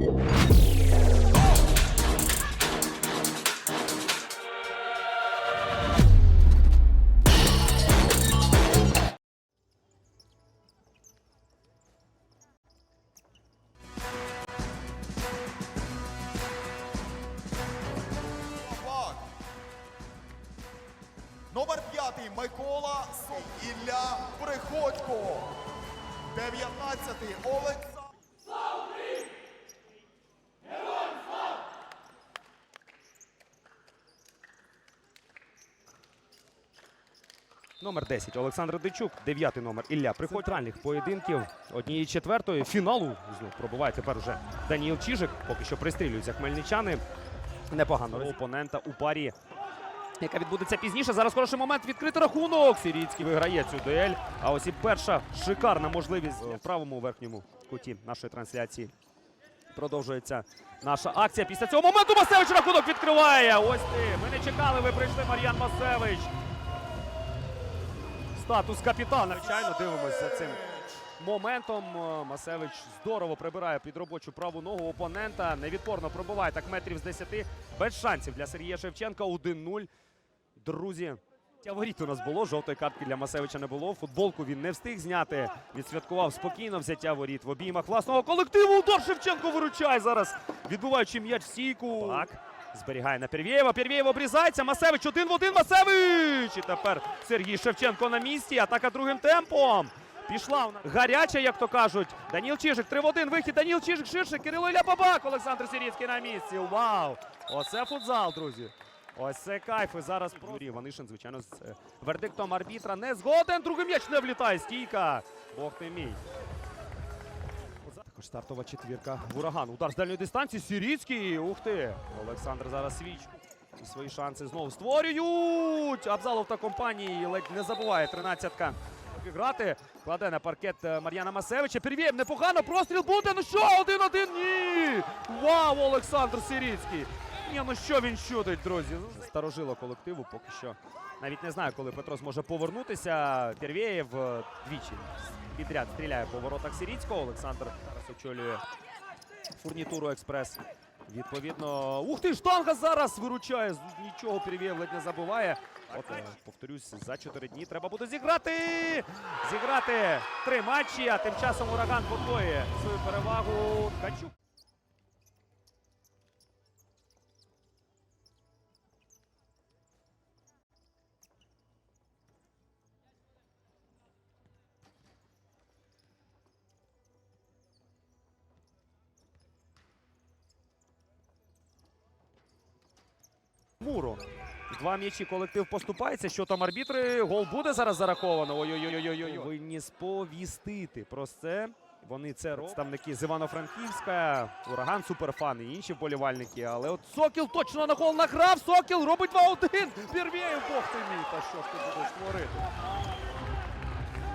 Номер п'ятий Микола. Ілля Приходько. Дев'ятнадцятий Олександр. Номер 10 Олександр Дичук, дев'ятий номер Ілля Приходь. Центральних поєдинків однієї четвертої фіналу знов пробуває тепер уже Даніл Чижик. Поки що пристрілюються хмельничани. Непогано опонента у парі, яка відбудеться пізніше. Зараз хороший момент відкрити рахунок. Сіріцький виграє цю дуель. А ось і перша шикарна можливість в правому верхньому куті нашої трансляції. Продовжується наша акція. Після цього моменту Масевич рахунок відкриває. Ось ти. Ми не чекали. Ви прийшли Мар'ян Масевич. Статус капітана. Звичайно, дивимося за цим моментом. Е, Масевич здорово прибирає під робочу праву ногу опонента. Невідпорно пробиває так метрів з 10. Без шансів для Сергія Шевченка. 1-0. Друзі. Воріт у нас було, жовтої картки для Масевича не було. Футболку він не встиг зняти. Відсвяткував спокійно взяття воріт в обіймах власного колективу. Удар Шевченко виручає зараз, відбуваючи м'яч в стійку. Так, зберігає на Первєєва. Первєєв обрізається. Масевич один в один. Масевич! І тепер Сергій Шевченко на місці. Атака другим темпом. Пішла вона гаряча, як то кажуть. Даніл Чижик, 3 в 1. Вихід. Даніл Чижик ширше. Кирило Ляпабак. Олександр Сіріцький на місці. Вау! Оце футзал, друзі. Ось це кайф. І зараз Юрій Ванишин, звичайно, з е, вердиктом арбітра не згоден. Другий м'яч не влітає. Стійка. Бог ти мій. Також стартова четвірка. Ураган. Удар з дальньої дистанції. Сіріцький. Ух ти. Олександр зараз свічку. І свої шанси знову створюють. Абзалов та компанії ледь не забуває. Тринадцятка. Грати. Кладе на паркет е, Мар'яна Масевича. Первєєв непогано. Простріл буде. Ну що? Один-один. Ні. Вау, Олександр Сіріцький. Ні, ну що він чудить, друзі? Старожило колективу поки що. Навіть не знаю, коли Петро зможе повернутися. Первєєв е, двічі підряд стріляє по воротах Сіріцького. Олександр зараз очолює фурнітуру експрес. Відповідно, ух ти, штанга зараз виручає. Нічого Первєєв ледь не забуває. От, е, повторюсь, за чотири дні треба буде зіграти. Зіграти три матчі, а тим часом ураган подвоює свою перевагу. Ткачук. Муро. Два м'ячі колектив поступається. Що там арбітри? Гол буде зараз зараховано. Ой-ой-ой. Повинні сповістити про це. Вони це. Представники з Івано-Франківська, Ураган, Суперфан і інші вболівальники. Але от Сокіл точно на гол награв. Сокіл робить 2-1. Пірвєєв, бог ти мій. Та що ж ти будеш творити?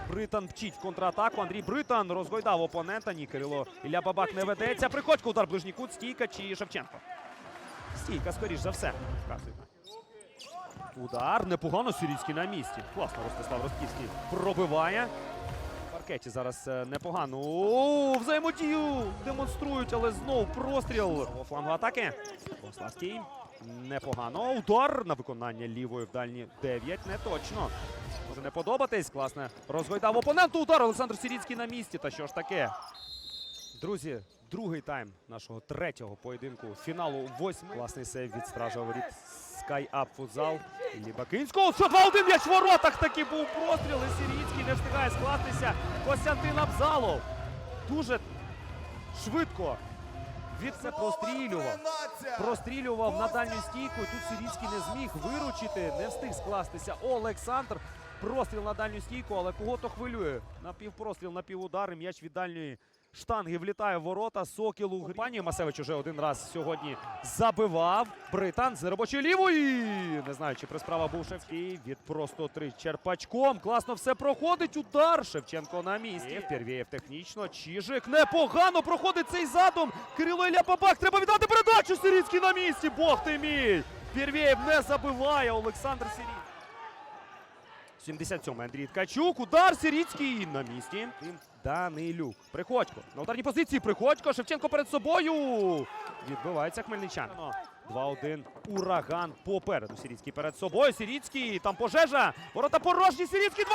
Британ вчить в контратаку. Андрій Британ розгойдав опонента. Ні, Кирило Ілля Бабак не ведеться. Приходько, удар ближній кут, стійка чи Шевченко. Стійка, скоріш за все. Удар. Непогано Сирійський на місці. Класно Ростислав Ростківський пробиває. В паркеті зараз е, непогано. О, взаємодію демонструють, але знов простріл. Флангу атаки. Богославський. Непогано. Удар на виконання лівої в дальні 9. Не точно. Може не подобатись. Класно. Розгойдав опоненту. Удар. Олександр Сіріцький на місці. Та що ж таке? Друзі, другий тайм нашого третього поєдинку фіналу восьми. Класний сейв від стража воріт Up футзал. Лібакинського. Що 2-1 м'яч в воротах таки був простріл. І Сіріцький не встигає скластися. Костянтин Абзалов. Дуже швидко. Від це прострілював. Прострілював на дальню стійку. Тут Сирійський не зміг виручити, не встиг скластися. Олександр. Простріл на дальню стійку, але кого то хвилює. Напівпростріл, напівудар. і М'яч від дальньої штанги влітає в ворота. Сокіл у. Пані Масевич уже один раз сьогодні забивав. Британ з робочої лівої. Не знаю, чи присправа був Шевченко. Від просто три черпачком. Класно все проходить. Удар. Шевченко на місці. Первєєв технічно. Чижик непогано проходить цей задум. Кирило Ілля Бабак. Треба віддати передачу. Сиріцький на місці. Бог ти мій. Первєєв не забиває. Олександр Сирій. 77 Андрій Ткачук. Удар Сиріцький на місці. Данилюк. Приходько. На ударній позиції Приходько. Шевченко перед собою. Відбивається хмельничан. 2-1. Ураган попереду. Сиріцький перед собою. Сиріцький. Там пожежа. Ворота порожні. Сиріцький 2-2.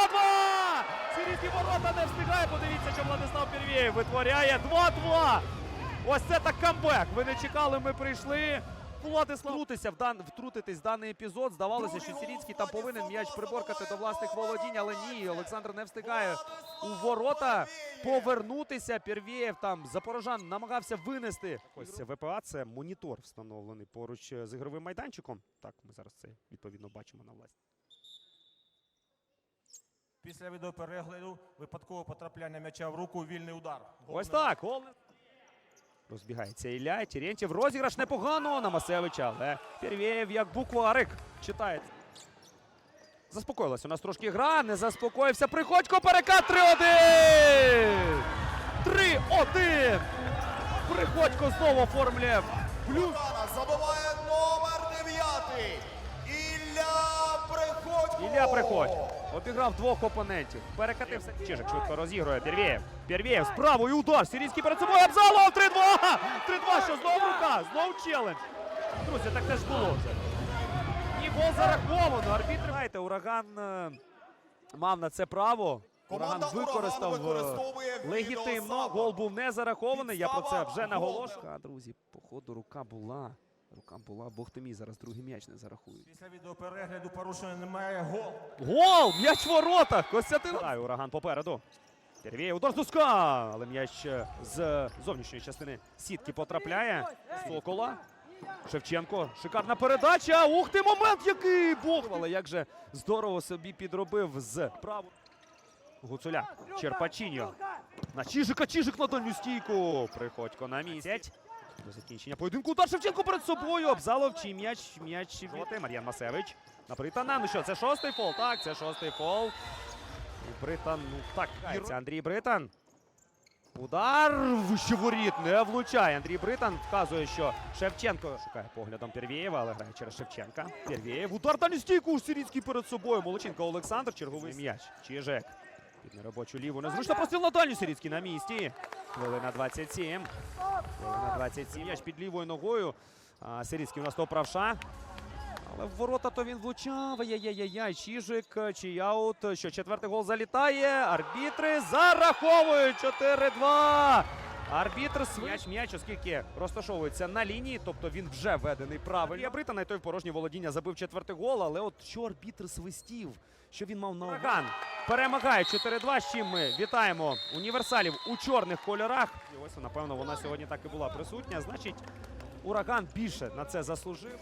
Сиріцький ворота не встигає. Подивіться, що Владислав Пірвєєв витворяє. 2-2. Ось це так камбек. Ви не чекали, ми прийшли. Владислав втрутися в дан втрутитись в даний епізод. Здавалося, що Сіріцький там повинен м'яч приборкати до власних володінь, але ні. Олександр не встигає у ворота повернутися. Пірвєєв там Запорожан намагався винести. Ось це ВПА. Це монітор встановлений поруч з ігровим майданчиком. Так, ми зараз це відповідно бачимо на власні. Після відеоперегляду випадкове потрапляння м'яча в руку, вільний удар. Ось так. Розбігається Ілля. Терентєв розіграш непогано на Масевича, але Пірвєєв як букварик читає. Заспокоїлась у нас трошки гра, не заспокоївся. Приходько, перекат 3-1! 3-1! Приходько знову оформлює плюс. Забиває номер 9. Ілля Приходько. Ілля Приходько. Обіграв двох опонентів. Перекатився. Чижик швидко розігрує. Пірвєєв. Пірвєєв з правою удар. Сірійський перед собою. Абзалов 3-2! 3-2. Що знову рука? Знову челендж. Друзі, так теж було вже. І гол зараховано. Арбітр. Знаєте, ураган е, мав на це право. Ураган використав е, легітимно. Гол був не зарахований. Я про це вже наголошую. А, Друзі, походу, рука була. Рука була. Бог ти мій, зараз другий м'яч не зарахують. Після відеоперегляду порушення немає. Гол. Гол! М'яч в воротах! Костянтин. Ай, ураган попереду. Тервіє удар з дуска, але м'яч е, з зовнішньої частини сітки потрапляє. Сокола. Шевченко. Шикарна передача. Ух ти, момент який! Бог! Але як же здорово собі підробив з право. Гуцуля. Черпачіньо. На Чижика, Чижик на дальню стійку. Приходько на місяць. До закінчення поєдинку удар Шевченко перед собою. Обзалов чи м'яч, м'яч жоти. Мар'ян Масевич. На Британа. Ну що, це шостий фол? Так, це шостий фол. І Британ, ну так, це Андрій Британ. Удар вище воріт не влучає. Андрій Британ вказує, що Шевченко шукає поглядом Пірвєєва, але грає через Шевченка. Пірвєєв. Удар далі стійку. Сиріцький перед собою. Молодченко Олександр. Черговий м'яч. Чижек. Під неробочу ліву. Незручно простріл на дальню. Сиріцький на місці. Хвилина 27. Хвилина 27. М'яч під лівою ногою. А, Сиріцький у нас то правша. Але в ворота то він влучав. Ай-яй-яй-яй. Чижик, чияут. Що четвертий гол залітає. Арбітри зараховують 4-2. Арбітр м'яч, м'яч, оскільки розташовується на лінії, тобто він вже введений правильно. Я Британа, і той в порожнє володіння забив четвертий гол, але от що арбітр свистів, що він мав на увазі. перемагає 4-2, з чим ми вітаємо універсалів у чорних кольорах. І ось, напевно, вона сьогодні так і була присутня. Значить, ураган більше на це заслужив.